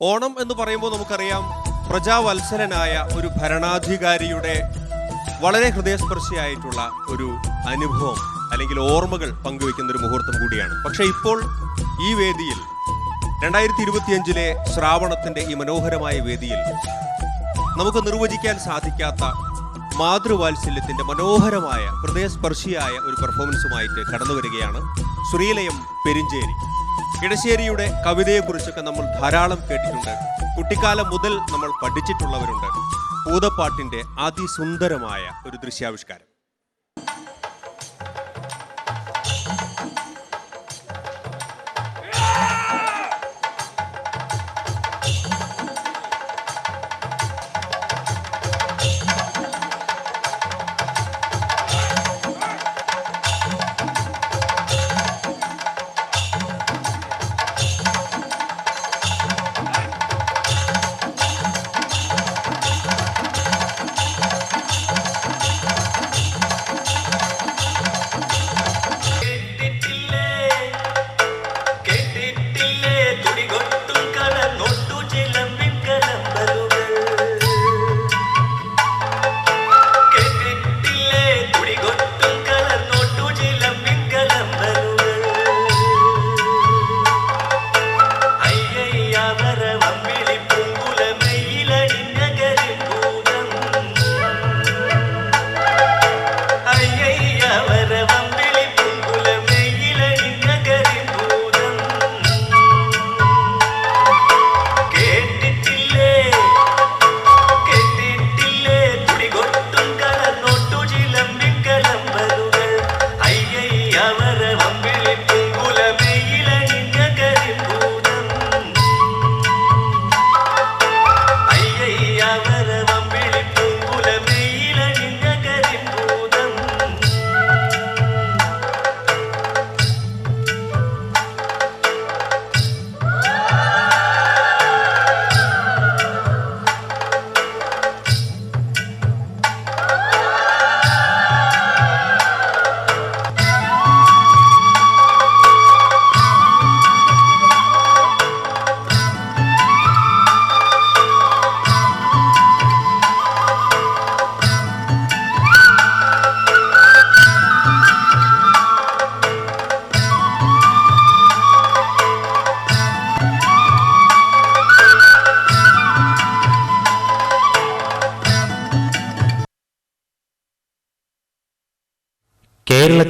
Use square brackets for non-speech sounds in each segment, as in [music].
ഓണം എന്ന് പറയുമ്പോൾ നമുക്കറിയാം പ്രജാവത്സരനായ ഒരു ഭരണാധികാരിയുടെ വളരെ ഹൃദയസ്പർശിയായിട്ടുള്ള ഒരു അനുഭവം അല്ലെങ്കിൽ ഓർമ്മകൾ പങ്കുവെക്കുന്ന ഒരു മുഹൂർത്തം കൂടിയാണ്. പക്ഷെ ഇപ്പോൾ ഈ വേദിയിൽ രണ്ടായിരത്തി ഇരുപത്തിയഞ്ചിലെ ശ്രാവണത്തിന്റെ ഈ മനോഹരമായ വേദിയിൽ നമുക്ക് നിർവചിക്കാൻ സാധിക്കാത്ത മാതൃവാത്സല്യത്തിന്റെ മനോഹരമായ ഹൃദയസ്പർശിയായ ഒരു പെർഫോമൻസുമായിട്ട് കടന്നു വരികയാണ് ശ്രീലയം പെരിഞ്ചേരി. ഇടശ്ശേരിയുടെ കവിതയെക്കുറിച്ചൊക്കെ നമ്മൾ ധാരാളം കേട്ടിട്ടുണ്ട്. കുട്ടിക്കാലം മുതൽ നമ്മൾ പഠിച്ചിട്ടുള്ളവരുണ്ട്. ഭൂതപ്പാട്ടിന്റെ അതിസുന്ദരമായ ഒരു ദൃശ്യാവിഷ്കാരം.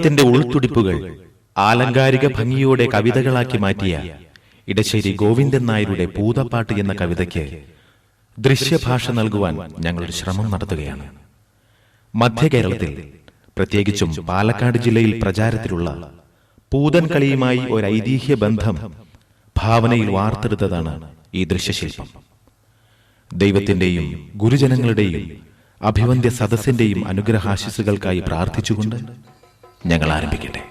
കേരളത്തിന്റെ ഉൾത്തുടിപ്പുകൾ ആലങ്കാരിക ഭംഗിയോടെ കവിതകളാക്കി മാറ്റിയ ഇടശ്ശേരി ഗോവിന്ദൻ നായരുടെ പൂതപ്പാട്ട് എന്ന കവിതയ്ക്ക് ദൃശ്യഭാഷ നൽകുവാൻ ഞങ്ങളൊരു ശ്രമം നടത്തുകയാണ്. മധ്യ കേരളത്തിൽ പ്രത്യേകിച്ചും പാലക്കാട് ജില്ലയിൽ പ്രചാരത്തിലുള്ള പൂതൻ കളിയുമായി ഒരു ഐതിഹ്യ ബന്ധം ഭാവനയിൽ വാർത്തെടുത്തതാണ് ഈ ദൃശ്യശില്പം. ദൈവത്തിന്റെയും ഗുരുജനങ്ങളുടെയും അഭിവന്ദ്യ സദസ്സിന്റെയും അനുഗ്രഹാശിസുകൾക്കായി പ്രാർത്ഥിച്ചുകൊണ്ട് ഞങ്ങൾ ആരംഭിക്കട്ടെ.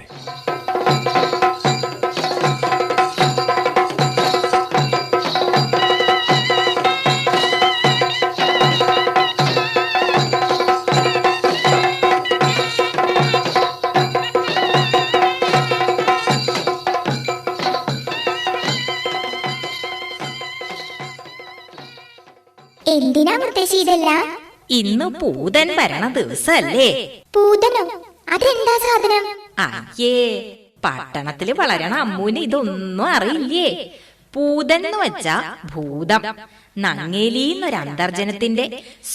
എന്തിനാ മുത്തശ്ശി ഇതെല്ലാം? ഇന്ന് പൂതൻ വരണ ദിവസല്ലേ? പൂതനോ? അതെന്താ സാധനം? അയ്യേ പട്ടണത്തിൽ വളരണ അമ്മൂന് ഇതൊന്നും അറിയില്ലേ? പൂതൻ എന്ന് വെച്ചാ ഭൂതം. നങ്ങേലിന്നൊരു അന്തർജനത്തിന്റെ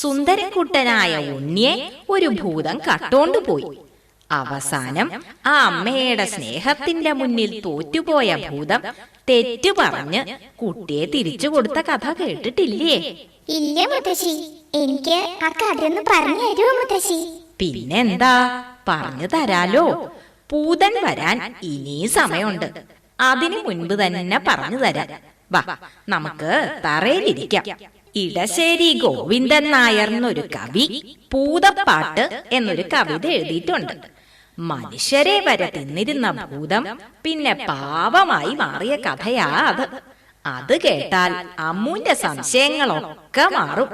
സുന്ദരക്കുട്ടനായ ഉണ്ണിയെ ഒരു ഭൂതം കട്ടോണ്ടുപോയി അവസാനം ആ അമ്മയുടെ സ്നേഹത്തിന്റെ മുന്നിൽ തോറ്റുപോയ ഭൂതം തെറ്റു പറഞ്ഞ് കുട്ടിയെ തിരിച്ചു കൊടുത്ത കഥ കേട്ടിട്ടില്ലേ? ഇല്ല മുത്തശ്ശി. എനിക്ക് ആ കഥയൊന്ന് പറഞ്ഞു തരുമോ മുത്തശ്ശി? പിന്നെന്താ? പറഞ്ഞു തരാലോ. പൂതൻ വരാൻ ഇനി സമയമുണ്ട്. അതിനു മുൻപ് തന്നെ പറഞ്ഞു തരാം. വാ നമുക്ക് തറയിലിരിക്കാം. ഇടശ്ശേരി ഗോവിന്ദൻ നായർ എന്നൊരു കവി പൂതപ്പാട്ട് എന്നൊരു കവിത എഴുതിയിട്ടുണ്ട്. മനുഷ്യരെ വരെ തിന്നിരുന്ന ഭൂതം പിന്നെ പാവമായി മാറിയ കഥയാ അത്. അത് കേട്ടാൽ അമ്മുന്റെ സംശയങ്ങളൊക്കെ മാറും.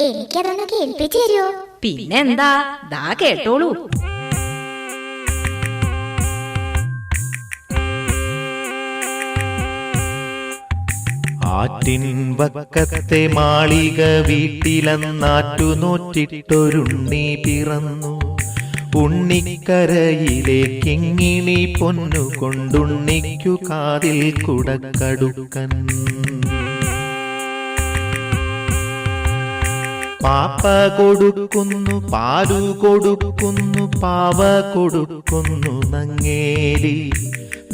എനിക്കതൊന്ന് കേൾപ്പിച്ചു തരുമോ പിന്നെന്താ? ദാ കേട്ടോളൂ. ആറ്റിൻ വക്കത്തെ മാളിക വീട്ടിലെന്നാറ്റു നോറ്റിട്ടൊരുണ്ണി പിറന്നു. ഉണ്ണിക്കരയിലെ കിങ്ങിണി പൊന്നു കൊണ്ടുണ്ണിക്കു കാതിൽ കുടക്കടുക്കൻ. പാപ്പ കൊടുക്കുന്നു പാലു കൊടുക്കുന്നു പാവ കൊടുക്കുന്നു നങ്ങേലി.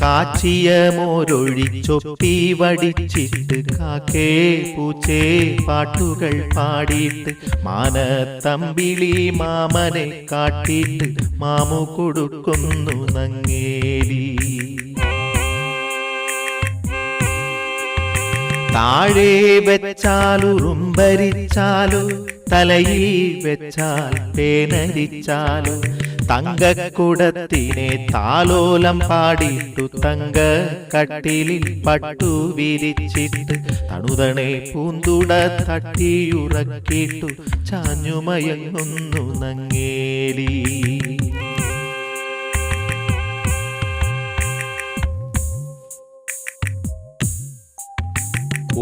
കാച്ചിയ മോരൊഴിച്ചൊപ്പി വടിച്ചിട്ട് കാക്കേ പൂച്ചേ പാട്ടുകൾ പാടിയിട്ട് മാനത്തമ്പിളി മാമനെ കാട്ടിയിട്ട് മാമു കൊടുക്കുന്നു നങ്ങേലി. താഴെ വെച്ചാലു റുമ്പരിച്ചാലു തലയിൽ വെച്ചാൽ തേനരിച്ചാലും തങ്കക്കുടത്തിനെ താലോലം പാടിയിട്ടു തങ്ക കട്ടിലിൽ പട്ടു വിരിച്ചിട്ട് തണുതണെ പൂന്തുട തട്ടിയുറക്കിട്ടു ചാഞ്ഞുമയങ്ങുന്നു നങ്ങേലി.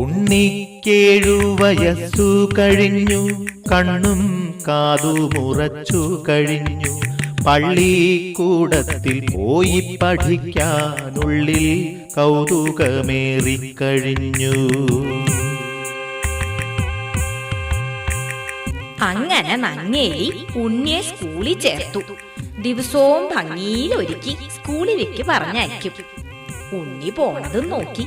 ഉണ്ണിക്കേഴു വയസ്സു കഴിഞ്ഞു കണ്ണും കാതു മുറച്ചു കഴിഞ്ഞു. പള്ളിക്കൂടത്തിൽ പോയി പഠിക്കാനുള്ളിൽ കൗതുകമേറിക്കഴിഞ്ഞു അങ്ങനെ നങ്ങേലി ഉണ്ണിയെ സ്കൂളിൽ ചേർത്തു. ദിവസവും ഭംഗിയിൽ ഒരുക്കി സ്കൂളിലേക്ക് പറഞ്ഞയക്കും. ഉണ്ണി പോണതും നോക്കി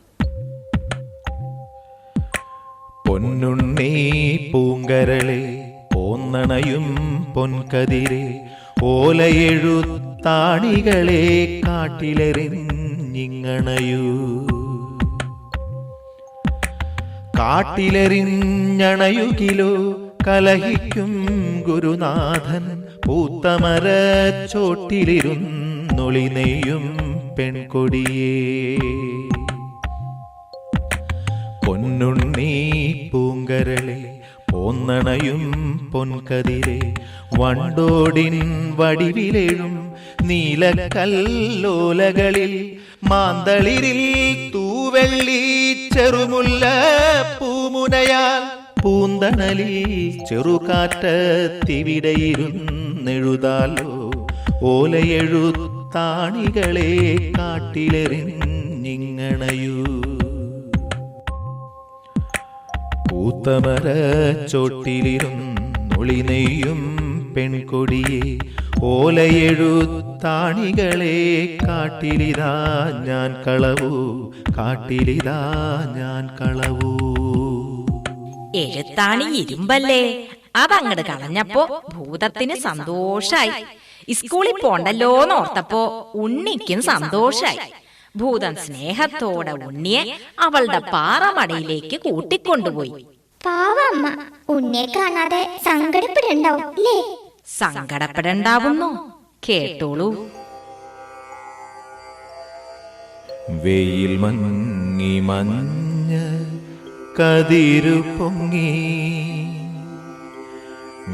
പൊന്നുണ്ണി പൂങ്കരളെ പോന്നണയും പൊൻകതിരെ ഓലയെഴുത്താണികളെ കാട്ടിലെറിഞ്ഞിങ്ങണയൂ. കാട്ടിലെറിഞ്ഞണയുകിലോ കലഹിക്കും ഗുരുനാഥൻ പൂത്തമര ചോട്ടിലിരുന്നൊളിനെയും പെൺകൊടിയേ. പൊന്നുണ്ണി പൂങ്കരളെ പോന്നണയും പൊൻകതിരെ. വണ്ടോടിൻ വടിവിലെഴും നീലക്കല്ലോലകളിൽ മാന്തളിരിൽ തൂവെള്ളി ചെറുമുല്ല പൂമുനയാൽ. പൂന്തണലിൽ ചെറുകാറ്റത്തിവിടെയിരുന്നെഴുതാലോ ഓലയെഴുത്താണികളെ കാട്ടിലെറിഞ്ഞിങ്ങണയൂ. പൂത്തമര ചോട്ടിലിരുന്നൊളി നെയ്യും പെൺകൊടിയെ ഓലയെഴുത്താണികളെ കാട്ടിലിതാ ഞാൻ കളവൂ കാട്ടിലിതാ ഞാൻ കളവൂ. എഴുത്താണി ഇരുമ്പല്ലേ? അതങ്ങട് കളഞ്ഞപ്പോ ഭൂതത്തിന് സന്തോഷായി. സ്കൂളിൽ പോണ്ടല്ലോന്ന് ഓർത്തപ്പോ ഉണ്ണിക്കും സന്തോഷായി. ഭൂതം സ്നേഹത്തോടെ ഉണ്ണിയെ അവളുടെ പാറമടയിലേക്ക് കൂട്ടിക്കൊണ്ടുപോയി. പാവമ്മ ഉന്നെ കാണാതെ സങ്കടപ്പെടണ്ടാവും അല്ലേ? സങ്കടപ്പെടണ്ടാവുന്നു? കേട്ടോളൂ. വെയിൽ മങ്ങി മഞ്ഞ കതിരു പൊങ്ങി.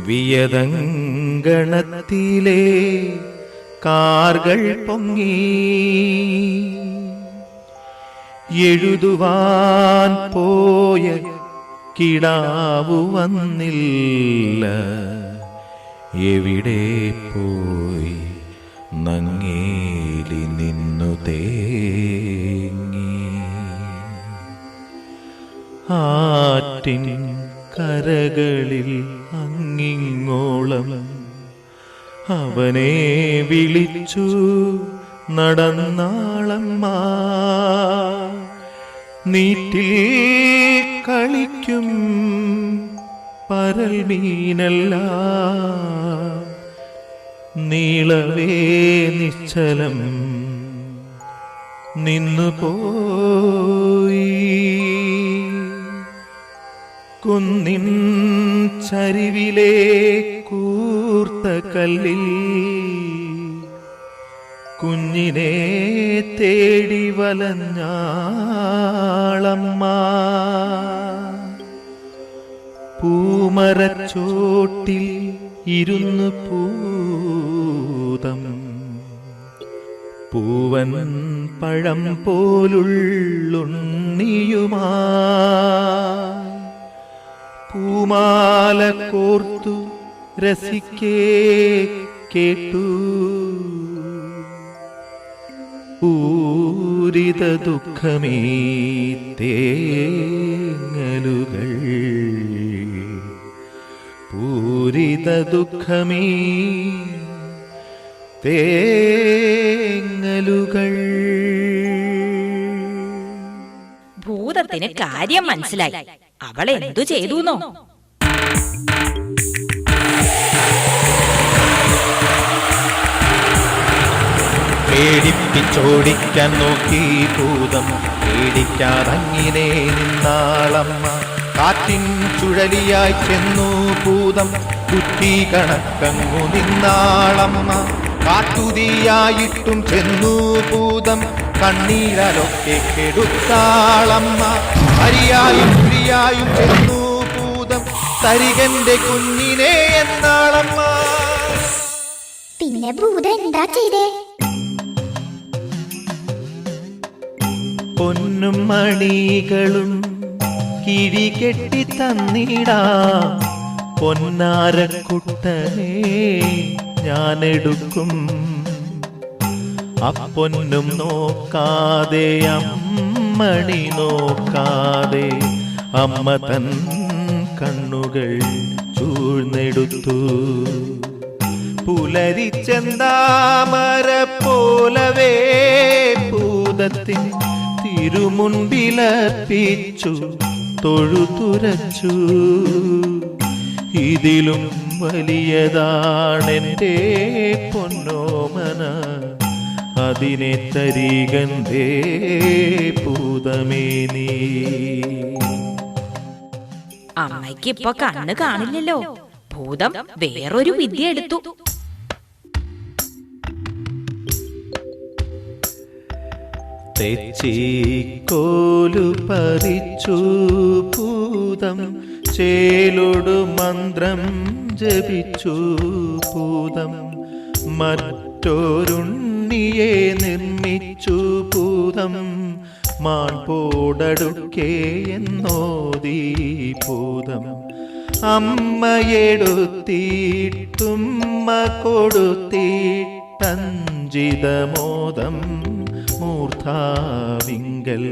വിയതങ്കണത്തിലെ കാർകൾ പൊങ്ങി. എഴുതുവാൻ പോയ കിടാവു വന്നില്ല. എവിടെ പോയി നങ്ങേലി നിന്നു തേങ്ങി? ആറ്റിൻ കരകളിൽ അങ്ങിങ്ങോളം അവനെ വിളിച്ചു നടന്നാളമ്മ. നീറ്റിൽ കളിക്കും പരൽ മീനല്ല. നീളവേ നിശ്ചലം നിന്നു പോയി കുന്നിൻ ചരിവിലെ കൂർത്ത കല്ലിൽ കുഞ്ഞിനെ തേടി വലഞ്ഞാളമ്മ. പൂമരച്ചോട്ടിൽ ഇരുന്നു പൂതം. പൂവൻ പഴം പോലുള്ളുണ്ണിയുമാ. പൂമാല കോർത്തു രസിക്കേ കേട്ടു. ഊരിത ദുഃഖമേ തേങ്ങലുകൾ. പൂരിത ദുഃഖമേ. തേങ്ങലുകൾ. ഭൂതത്തിന് കാര്യം മനസ്സിലായി. അവൾ എന്തു ചെയ്തുന്നോ? പേടിപ്പിച്ചോടിക്കാൻ നോക്കി ഭൂതം. പേടിക്കാതങ്ങിനെ നിന്നാളമ്മ. കാറ്റിൻ ചുഴലിയായി ചെന്നു ഭൂതം കുറ്റി കണക്കങ്ങു നിന്നാളമ്മ. കാട്ടുതീയായിട്ടും ചെന്നു ഭൂതം കണ്ണീരലൊക്കെ കെടുത്താളമ്മ. അരിയായും പ്രിയായും ചെന്നു ഭൂതം തരികന്റെ കുഞ്ഞിനെ എന്നാളമ്മ. പിന്നെ ഭൂതം എന്താ ചെയ്തേ? പൊന്നും മണികളും കിഴികെട്ടി തന്നിടാ. പൊന്നാരക്കുട്ടനെ ഞാനെടുക്കും. അപ്പൊന്നും നോക്കാതെ അമ്മണി നോക്കാതെ അമ്മ തൻ കണ്ണുകൾ ചൂഴ്ന്നെടുത്തു. പുലരിച്ചെന്താമര പോലവേ? ഭൂതത്തിൽ തിരുമുൻപിലപ്പിച്ചു തൊഴുതുരച്ചു ഇതിലും വലിയതാണെന്റെ പൊന്നോമന. അതിനെ തരികന്തേ പൂതമേ നീ. അമ്മയ്ക്ക് ഇപ്പൊ കണ്ണ് കാണില്ലല്ലോ. ഭൂതം വേറൊരു വിദ്യ എടുത്തു. തെച്ചിക്കോലു പറിച്ചു പൂതം ചേലൊടു മന്ത്രം ജപിച്ചു പൂതം മറ്റൊരുണ്ണിയെ നിർമ്മിച്ചു ഭൂതം മാൺപോടടുക്കേ എന്നോദീ പൂതം അമ്മയെടുത്തിട്ടുമ്മ കൊടുത്തിട്ടഞ്ചിതമോദം മൂർധാവിങ്കൽ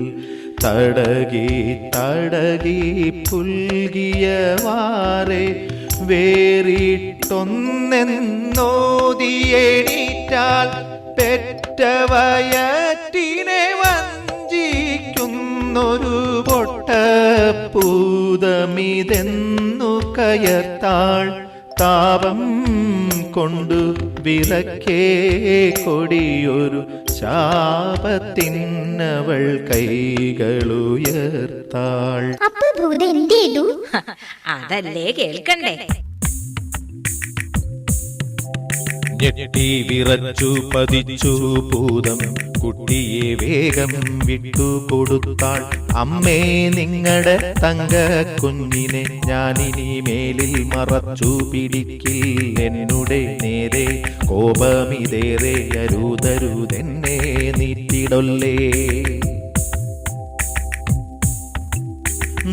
തടകി തടകി പുൽകിയ വാറെ വേറിട്ടൊന്നെന്നോതിയേണീറ്റാൽ പെറ്റവയറ്റിനെ വഞ്ചിക്കുന്നൊരു പൊട്ടപ്പൂതമിതെന്നു കയത്താൾ താപം കൊണ്ടു വിറക്കേ കൊടിയൊരു ശാപത്തിനവൾ കൈകളുയർത്താൾ. അപ്പൊ ഭൂതം എന്ത് ചെയ്തു [laughs] അതല്ലേ കേൾക്കണ്ടേ? ഞെട്ടി വിറച്ചു പതിച്ചു ഭൂതം. കുട്ടിയെ വേഗം വിട്ടു കൊടുത്താൾ അമ്മേ നിങ്ങളുടെ തങ്ക കുഞ്ഞിനെ ഞാനിനി മേലിൽ മറച്ചു പിടിക്കിൽ എന്നുടെ നേരെ കോപമിതേറെ അരുതരുതെന്നെ നീറ്റിടൊല്ലേ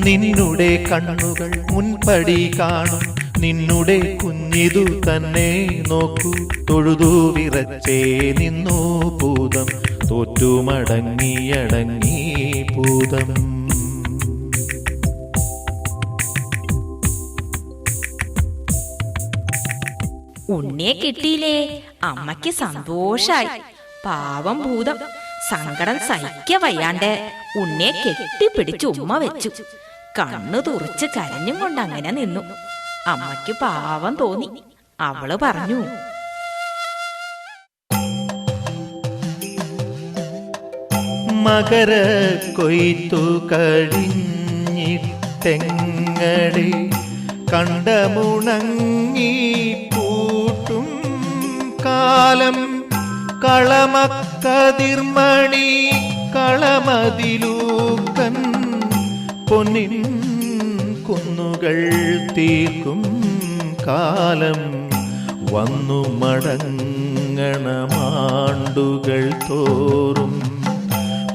നിന്നുടെ കണ്ണുകൾ മുൻപടി കാണും. നിന്നുടെ കുഞ്ഞിതു തന്നെ നോക്കൂ. തൊഴുതു വിറച്ചേ നിന്നു ഭൂതം. തോറ്റുമടങ്ങിയടങ്ങി ഭൂതം. ഉണ്ണിയെ കിട്ടിയില്ലേ? അമ്മയ്ക്ക് സന്തോഷായി. പാവം ഭൂതം. സങ്കടം സഹിക്ക വയ്യാണ്ട് ഉണ്ണിയെ കെട്ടിപ്പിടിച്ച് ഉമ്മ വെച്ചു. കണ്ണു തുറിച്ച് കരഞ്ഞും കൊണ്ട് അങ്ങനെ നിന്നു. അമ്മയ്ക്ക് പാവം തോന്നി. അവൾ പറഞ്ഞു. മകര കൊയ്ത്തു കഴിഞ്ഞിട്ടെങ്ങടി കണ്ടമുണങ്ങി പൂട്ടും കാലം. കളമക്കതിർമണി കളമതിലൂക്കൻ പൊന്നിൻ കുന്നുകൾ തീർക്കും കാലം. വന്നു മടങ്ങണമാണ്ടുകൾ തോറും.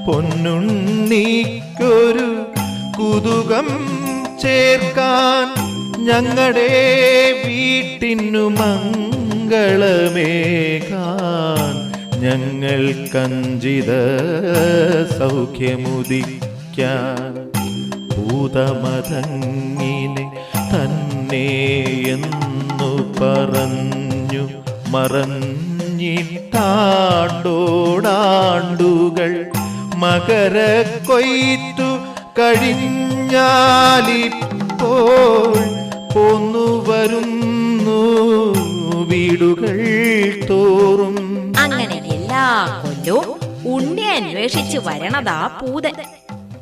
പൊന്നുണ്ണിക്കൊരു കുതുകം ചേർക്കാൻ ഞങ്ങളുടെ വീട്ടിനു മംഗളമേകാൻ ഞങ്ങൾ കഞ്ചിത സൗഖ്യമുദിക്കാൻ. ഭൂതമതങ്ങിനെ തന്നെ എന്നു പറഞ്ഞു. മറഞ്ഞിട്ടാണ്ടോടാണ്ടുകൾ മകര കൊയ്ത്തു കഴിഞ്ഞാലിപ്പോൾ പോന്നു വരുന്നു വീടുകൾ തോറും. അങ്ങനെ എല്ലാ കൊല്ലവും ഉണ്ണി അന്വേഷിച്ച് വരണതാ പൂതൻ.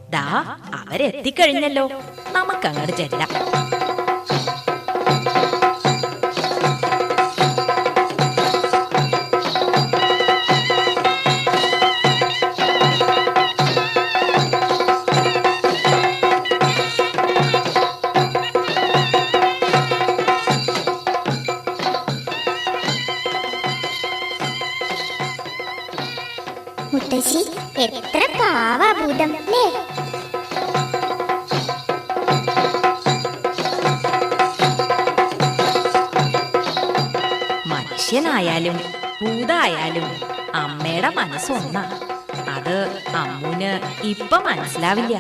ദാ അവരെത്തിക്കഴിഞ്ഞല്ലോ. നമുക്കങ്ങോട്ട് ചെല്ലാം. അമ്മയുടെ മനസ്സൊന്നാ അത് അമ്മുന് ഇപ്പൊ മനസ്സിലാവില്ല.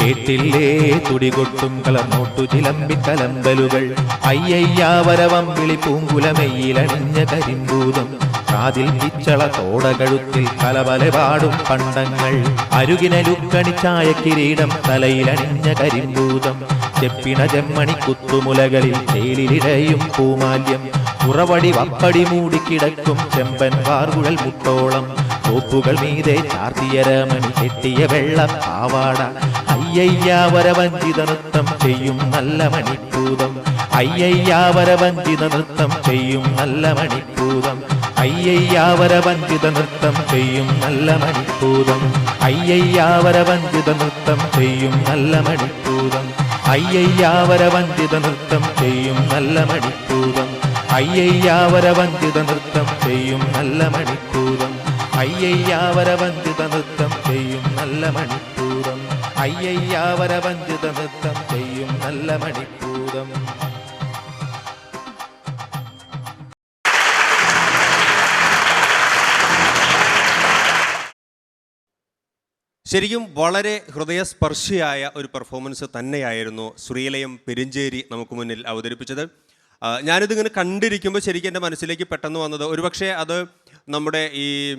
കേട്ടില്ലേ? തുടികൊട്ടും കളമോട്ടു ചിലമ്പി കലമ്പലുകൾ അയ്യയ്യാവരവം വരവം വിളിപ്പൂങ്കുലമയിലണിഞ്ഞ കരിമ്പൂതം. കാതിൽ പിച്ചള തോടകഴുത്തിൽ കലവല പാടും പണ്ടങ്ങൾ. അരുകിനലുക്കണിച്ചായ കിരീടം തലയിലണിഞ്ഞ കരിമ്പൂതം. ചെപ്പിണ ചെമ്മണി കുത്തുമുലകളിൽ തേലിലിടയും പൂമാല്യം. ഉറവടി വപ്പടി മൂടിക്കിടക്കും ചെമ്പൻ വാർകുഴൽ മുട്ടോളം തോപ്പുകൾ മീതെ ചാർത്തിയ രമണി കെട്ടിയ വെള്ള പാവാട അയ്യയ്യാവരവഞ്ചിത നൃത്തം ചെയ്യും നല്ല മണിപ്പൂതം അയ്യയ്യാവരവഞ്ചിത നൃത്തം ചെയ്യും നല്ല മണിപ്പൂതം അയ്യയ്യാവരവഞ്ചിത നൃത്തം ചെയ്യും നല്ല മണിപ്പൂതം അയ്യയ്യാവരവഞ്ചിത നൃത്തം ചെയ്യും നല്ല മണിപ്പൂതം അയ്യയ്യാവരവഞ്ചിത നൃത്തം ചെയ്യും നല്ല മണിപ്പൂതം അയ്യയ്യാവരവഞ്ചിത നൃത്തം ചെയ്യും നല്ല മണിപ്പൂതം അയ്യയ്യാവരവഞ്ചിത നൃത്തം ചെയ്യും നല്ല മണിപ്പൂതം അയ്യയ്യാവരവഞ്ചിത നൃത്തം ചെയ്യും നല്ല മണിപ്പൂതം ശരിക്കും വളരെ ഹൃദയസ്പർശിയായ ഒരു പെർഫോമൻസ് തന്നെയായിരുന്നു ശ്രീലയം പെരിഞ്ചേരി നമുക്ക് മുന്നിൽ അവതരിപ്പിച്ചത്. ഞാനിതിങ്ങനെ കണ്ടിരിക്കുമ്പോൾ ശരിക്കും എന്റെ മനസ്സിലേക്ക് പെട്ടെന്ന് വന്നത് ഒരുപക്ഷെ അത് നമ്മുടെ ഈ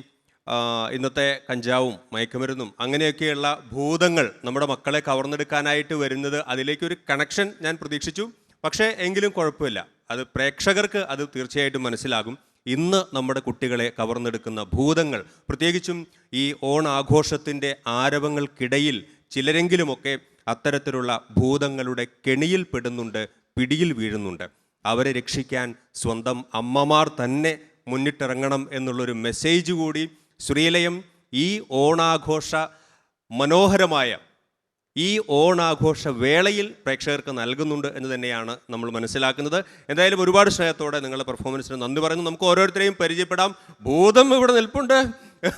ഇന്നത്തെ കഞ്ചാവും മയക്കുമരുന്നും അങ്ങനെയൊക്കെയുള്ള ഭൂതങ്ങൾ നമ്മുടെ മക്കളെ കവർന്നെടുക്കാനായിട്ട് വരുന്നത് അതിലേക്കൊരു കണക്ഷൻ ഞാൻ പ്രതീക്ഷിച്ചു. പക്ഷേ എങ്കിലും കുഴപ്പമില്ല. അത് പ്രേക്ഷകർക്ക് അത് തീർച്ചയായിട്ടും മനസ്സിലാകും. ഇന്ന് നമ്മുടെ കുട്ടികളെ കവർന്നെടുക്കുന്ന ഭൂതങ്ങൾ പ്രത്യേകിച്ചും ഈ ഓണാഘോഷത്തിന്റെ ആരവങ്ങൾക്കിടയിൽ ചിലരെങ്കിലുമൊക്കെ അത്തരത്തിലുള്ള ഭൂതങ്ങളുടെ കെണിയിൽ പെടുന്നുണ്ട് പിടിയിൽ വീഴുന്നുണ്ട്. അവരെ രക്ഷിക്കാൻ സ്വന്തം അമ്മമാർ തന്നെ മുന്നിട്ടിറങ്ങണം എന്നുള്ളൊരു മെസ്സേജ് കൂടി ശ്രീലയം ഈ ഓണാഘോഷ മനോഹരമായ ഈ ഓണാഘോഷ വേളയിൽ പ്രേക്ഷകർക്ക് നൽകുന്നുണ്ട് എന്ന് തന്നെയാണ് നമ്മൾ മനസ്സിലാക്കുന്നത്. എന്തായാലും ഒരുപാട് സ്നേഹത്തോടെ നിങ്ങളുടെ പെർഫോമൻസിന് നന്ദി പറയുന്നു. നമുക്ക് ഓരോരുത്തരെയും പരിചയപ്പെടാം. ഭൂതം ഇവിടെ നിൽപ്പുണ്ട്.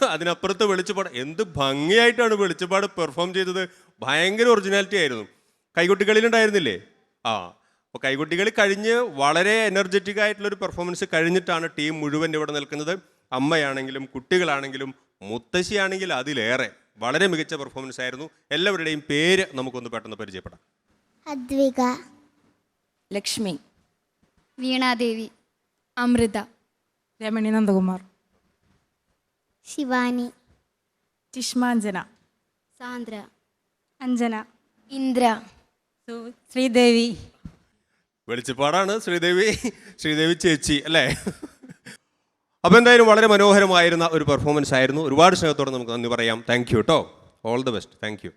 അതിനപ്പുറത്ത് വെളിച്ചപ്പാട്. എന്ത് ഭംഗിയായിട്ടാണ് വെളിച്ചപ്പാട് പെർഫോം ചെയ്തത്. ഭയങ്കര ഒറിജിനാലിറ്റി ആയിരുന്നു. കൈകുട്ടികളിലുണ്ടായിരുന്നില്ലേ ആ അപ്പോൾ കൈകുട്ടികൾ കഴിഞ്ഞ് വളരെ എനർജറ്റിക് ആയിട്ടുള്ളൊരു പെർഫോമൻസ് കഴിഞ്ഞിട്ടാണ് ടീം മുഴുവൻ ഇവിടെ നിൽക്കുന്നത്. അമ്മയാണെങ്കിലും കുട്ടികളാണെങ്കിലും മുത്തശ്ശിയാണെങ്കിൽ അതിലേറെ വളരെ മികച്ച പെർഫോമൻസ് ആയിരുന്നു. എല്ലാവരുടെയും പേര് നമുക്കൊന്ന് പെട്ടെന്ന് പരിചയപ്പെടാം. അദ്വിക. ലക്ഷ്മി. വീണാദേവി. അമൃത. രമണി നന്ദകുമാർ. ശിവാനി. ചിഷ്മാഞ്ജന സാന്ദ്ര. അഞ്ജന. ഇന്ദ്ര. ശ്രീദേവി. വെളിച്ചപ്പാടാണ് ശ്രീദേവി ശ്രീദേവി ചേച്ചി അല്ലേ? അപ്പോൾ എന്തായാലും വളരെ മനോഹരമായിരുന്ന ഒരു പെർഫോമൻസ് ആയിരുന്നു. ഒരുപാട് സ്നേഹത്തോടെ നമുക്ക് നന്ദി പറയാം. താങ്ക് യു കേട്ടോ all the best thank you